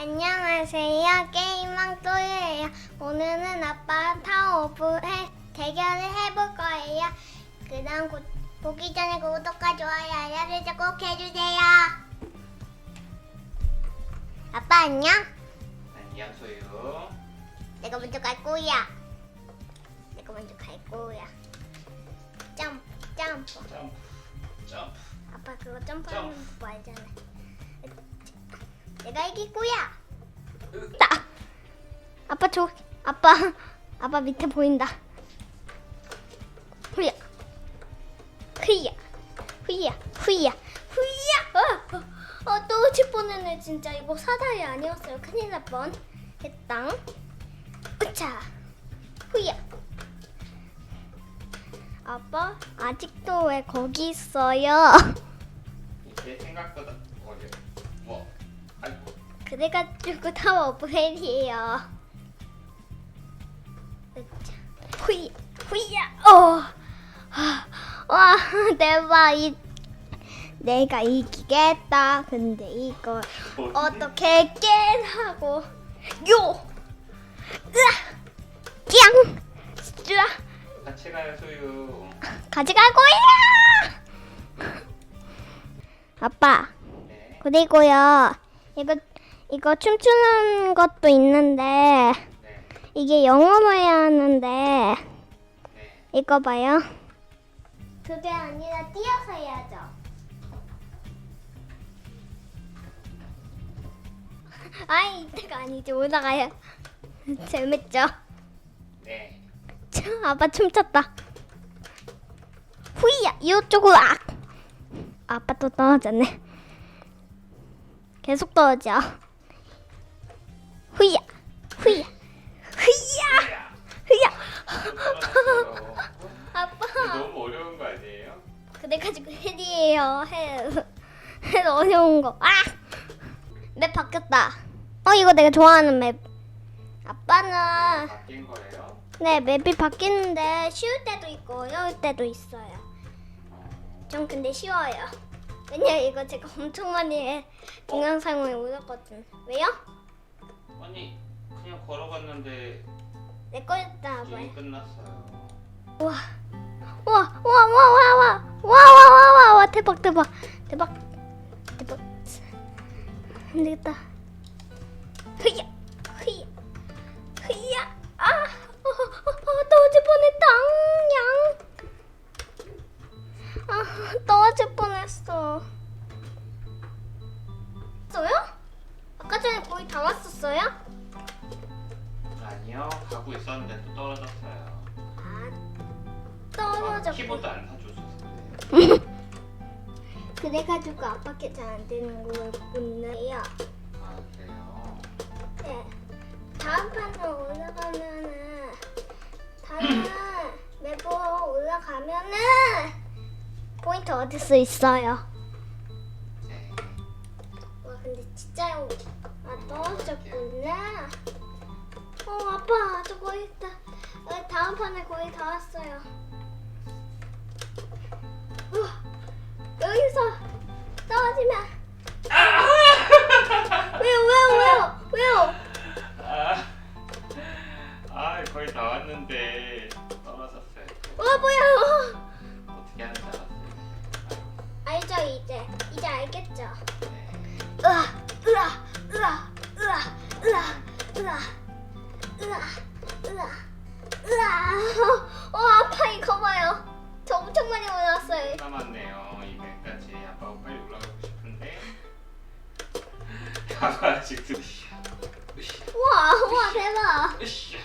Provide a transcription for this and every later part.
안녕하세요. 게임왕 또예요. 오늘은 아빠 타워 오브 해, 대결을 해볼 거예요. 그다음 구- 보기 전에 구독과 좋아요, 알람 설정 꼭 해주세요. 아빠 안녕? 안녕 소유. 내가 먼저 갈 거야. 내가 먼저 갈 거야. 점프, 점프. 점프, 점프. 아빠 그거 점프하는 점프. 거 알잖아. 내가 이길 거야. 으. 나. 아빠 저 아빠 아빠 밑에 보인다. 후야. 후야. 후야. 후야. 후야. 어, 어, 어 떨어질 뻔했네 진짜 이거 사다리 아니었어요. 큰일 날 뻔. 했당. 으차. 후야. 아빠 아직도 왜 거기 있어요? 이게 생각보다 어려. 뭐? 그래가지고 오브헬이에요. 으차. 후이 후이야. 어. 아, 와 대박 이 내가 이기겠다. 근데 이걸 어떻게 깨라고? 요. 으아. 짱. 으아. 같이 가요 소유. 가져갈 거야. 아빠. 네. 그리고요. 이거 이거 춤추는 것도 있는데 네. 이게 영어로 해야 하는데 네. 이거 봐요. 그게 아니라 뛰어서 해야죠. 아이 이때가 아니지 올라가요. 재밌죠? 네. 참, 아빠 춤췄다. 후이야 이쪽으로 악. 아빠 또 떨어졌네. 계속 떨어져. 후이야 후이야 후이야 야. 후이야. 떨어졌어요. 아빠. 너무 어려운 거 아니에요? 그래 가지고 헬이에요 헬. 헬 어려운 거. 아! 맵 바뀌었다. 어 이거 내가 좋아하는 맵. 아빠는 바뀐 거예요? 네 맵이 바뀌는데 쉬울 때도 있고 어려울 때도 있어요. 어. 좀 근데 쉬워요. 왜냐 이거 제가 엄청 많이 동영상을 올렸거든. 왜요? 아니 그냥 걸어갔는데 내 거였다 게임 봐요. 끝났어요. 와, 와, 와, 와, 와, 와, 와, 와, 와, 와, 와, 대박, 대박, 대박, 대박. 안 되겠다. 흐야, 흐야, 흐야. 아, 어, 어, 어, 떨어질 뻔했다. 양. 아, 떨어질 뻔했어. 어요? 아까 전에 거의 다 왔었어요? 아니요 가고 있었는데 또 떨어졌어요. 아, 아, 떨어졌고. 키보드 안 사줘서. 그래가지고 아빠께 잘 안 되는 걸 보네요. 아 그래요? 네. 다음 판으로 올라가면은 다른 맵으로 올라가면은 포인트 얻을 수 있어요. 네. 와 근데 진짜 아 떨어졌구나. 어 아빠 저 거의 다 어, 다음 판에 거의 다 왔어요. 우와, 여기서 떨어지면 왜요 왜요 왜요 왜요? 아, 아 거의 다 왔는데 떨어졌어요. 와 뭐야? 우와 대박. 으쌰.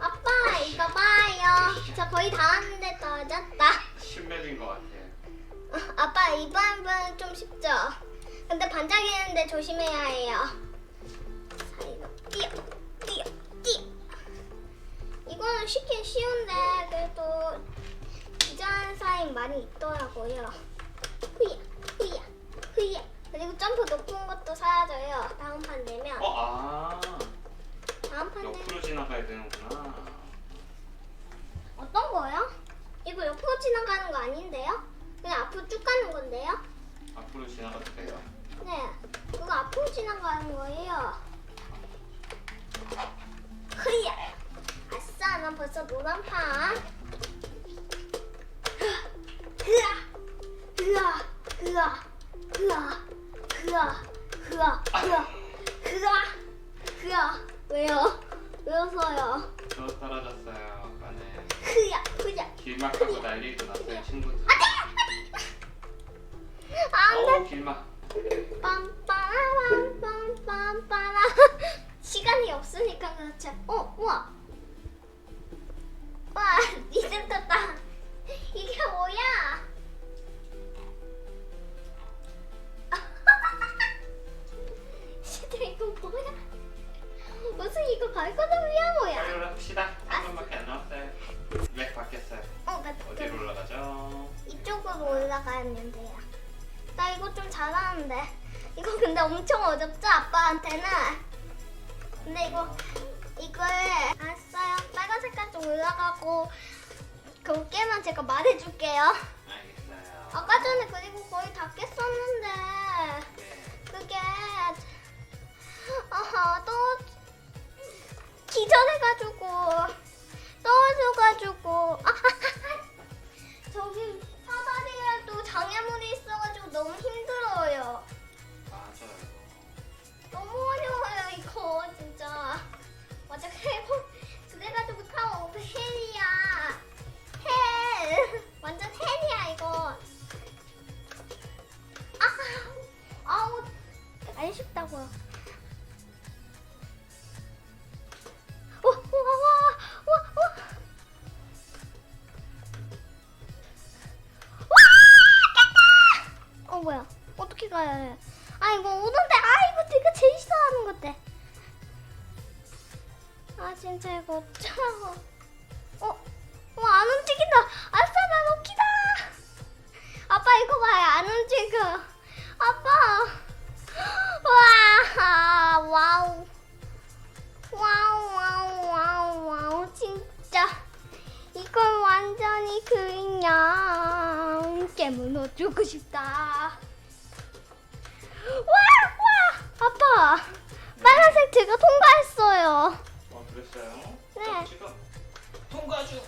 아빠 이거 봐요. 저 거의 다 왔는데 떨어졌다. 신맵인 것 같아요. 아빠 이번 번은 좀 쉽죠? 근데 반짝이는데 조심해야 해요. 자 이거 뛰어 뛰어 뛰어. 이거는 쉽긴 쉬운데 그래도 기자한 사인 많이 있더라고요. 후야 후야 후야. 그리고 점프 높은 것도 사라져요. 다음 판 되면. 어, 아 다음 판에 옆으로 지나가야 되는구나. 어떤 거요? 이거 옆으로 지나가는 거 아닌데요? 그냥 앞으로 쭉 가는 건데요? 앞으로 지나가도 돼요. 네, 그거 앞으로 지나가는 거예요. 흐야 아싸, 난 벌써 노란 판. 흐아! 흐아! 흐아! 흐아! 흐아! 흐아! 흐아! 아, 왜요? 왜 웃어요? 저 떨어졌어요. 아빠는 흐야, 흐야. 길막 하고 난리도 났어요 친구들. 안 돼. 어 길막. 빰빠라빰빰빰빠라 시간이 없으니까 그렇죠. 어, 우와. 와, 올라가면 돼요. 나 이거 좀 잘하는데. 이거 근데 엄청 어렵죠, 아빠한테는? 근데 이거, 이걸, 알았어요. 빨간 색깔 좀 올라가고, 그 깨만 제가 말해줄게요. 알겠어요. 아까 전에 그리고 거의 다 깼었는데, 네. 그게, 아하, 또, 기절해가지고, 떨어져가지고, 저기 사다리에 이거 오는데 아 이거 내가 제일 싫어하는 건데. 아 진짜 이거 어쩌라고? 어? 와안 움직인다. 아싸 나 먹기다. 아빠 이거 봐요 안 움직여. 아빠. 와 와우. 와우 와우 와우 와우 진짜. 이건 완전히 그냥 깨물어 주고 싶다. 와! 와! 아빠! 빨간색 제가 통과했어요. 어 그랬어요? 네. 저 지금 통과 중.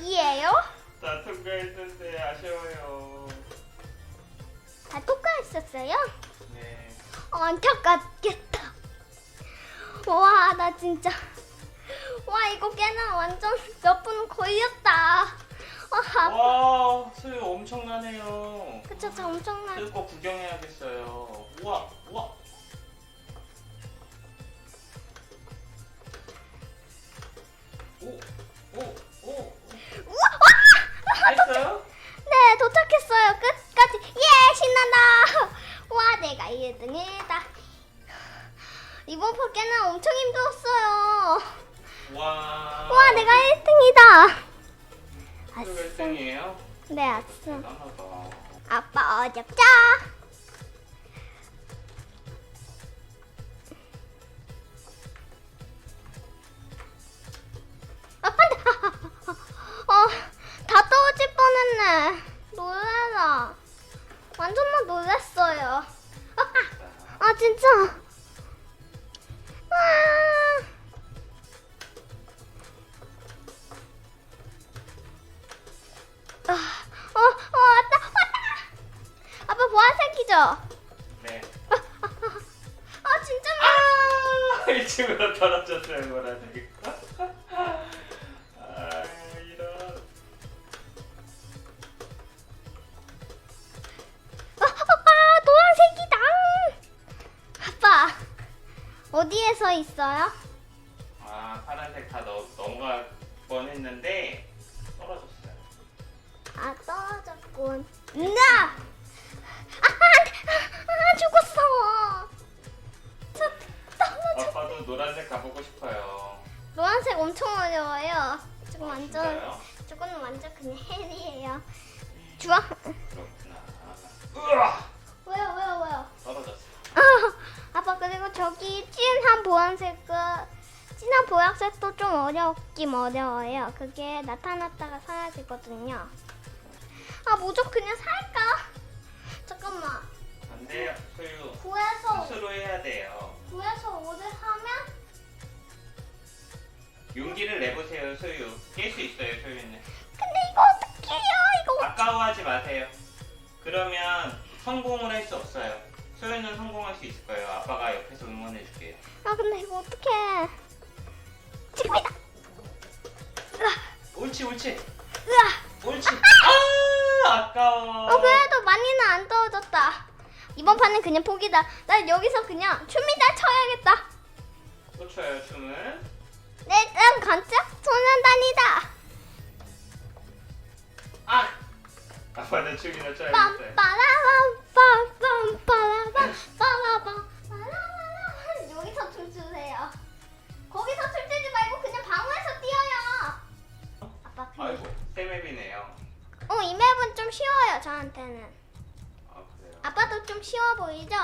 이에요? 다 통과했는데 아쉬워요. 다 통과했었어요? 네. 안타깝겠다. 와, 나 진짜. 와, 이거 깨나 완전 몇 분 걸렸다. 와, 아, 와 소유 엄청나네요. 그쵸, 저 엄청나. 뜯고 구경해야겠어요. 우와 우와. 오 오 오 우와! 와! 했어요? 네, 도착했어요. 끝까지. 예, 신난다. 와, 내가 1등이다. 이번 포켓는 엄청 힘들었어요. 와. 와, 내가 1등이다. 소유 아싸. 1등이에요? 네, 아싸. 대단하다. 구독자. 네. 아, 진짜 막. 1층으로 떨어졌어요, 보라색. 아, 이런. 아, 아, 노란색이다. 아빠, 어디에서 있어요? 아, 파란색 다 넘, 넘어갈 뻔했는데 떨어졌어요. 아, 떨어졌군. 나! 노란색 가보고 싶어요. 노란색 엄청 어려워요. 지금 아, 완전, 진짜요? 저거는 완전 그냥 헬이에요. 주황. 그렇구나. 으아! 왜요, 왜요, 왜요? 떨어졌어. 아, 아빠 그리고 저기 진한 보라색은 진한 보라색도 좀 어렵긴 어려워요. 그게 나타났다가 사라지거든요. 아 모조 그냥 살까? 잠깐만. 안 돼요, 소유. 구해서 스스로 해야 돼요. 구해서 오를 용기를 내보세요, 소유. 깰 수 있어요, 소유는. 근데 이거 어떡해요? 이거 아까워하지 마세요. 그러면 성공을 할 수 없어요. 소유는 성공할 수 있을 거예요. 아빠가 옆에서 응원해 줄게요. 아 근데 이거 어떡해? 지금이다. 으아, 옳지, 옳지. 으아. 옳지. 아, 아까워. 어 그래도 많이는 안 떨어졌다. 이번 판은 그냥 포기다. 난 여기서 그냥 춤이다 쳐야겠다. 또 쳐요, 춤을. 내딴 간짝 소년단이다. 아! 아빠는 춤이나 춰야겠어요. 빰빠라밤 빰빰 빠라밤 빠라밤 빠라바라 여기서 춤추세요. 거기서 춤추지 말고 그냥 방울에서 뛰어요. 아빠 그. 아이고, 세맵이네요. 어, 이 맵은 좀 쉬워요, 저한테는. 아, 그래요? 아빠도 좀 쉬워 보이죠?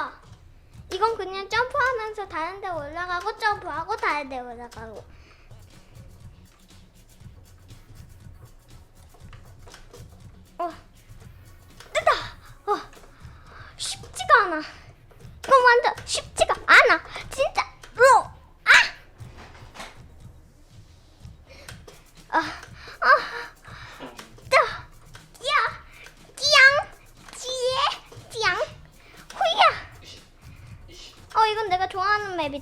이건 그냥 점프하면서 다른 데 올라가고 점프하고 다른 데 올라가고.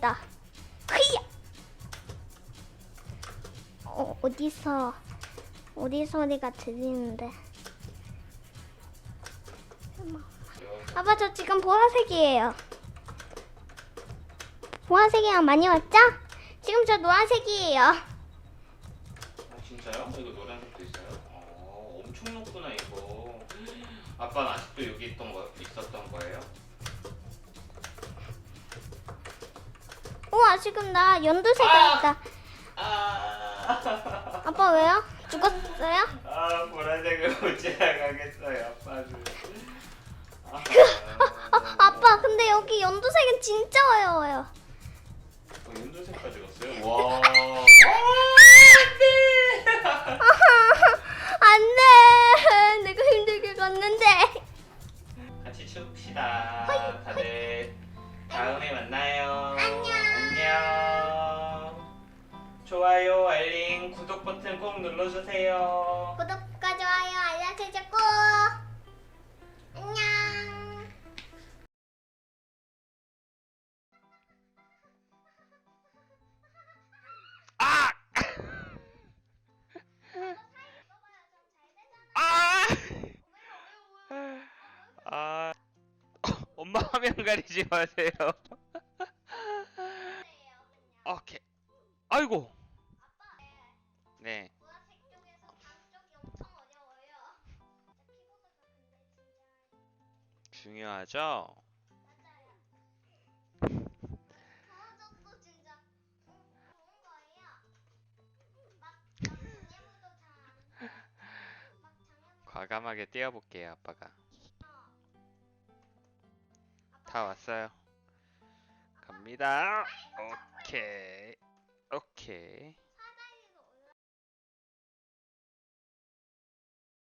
맵이다. 후야. 어, 어디서, 어디 소리가 들리는데. 아빠, 저 지금 보라색이에요. 보라색이랑 많이 왔죠? 지금 저 노란색이에요. 아, 진짜요? 이거 노란색도 있어요? 어, 엄청 높구나, 이거. 아빠는 아직도 여기 있던 거, 있 지금 나 연두색이 아! 있다. 아, 아빠 왜요? 죽었어요? 아 보라색을 못 지나가겠어요, 아빠는. 아, 아, 아빠, 근데 여기 연두색은 진짜 어려워요. 어, 연두색까지 갔어요? 와. 화면 가리지 마세요. 오케이. 아이고. 네. 보라색 쪽에서 반쪽이 엄청 어려워요. 진짜 키보드가 근데 진짜 중요하죠? 맞아요. 저것도 진짜 음, 좋은 거예요. 막 장애물도 잘안 막 장애물 과감하게 뛰어볼게요, 아빠가. 다 왔어요. 갑니다. 오케이. 오케이.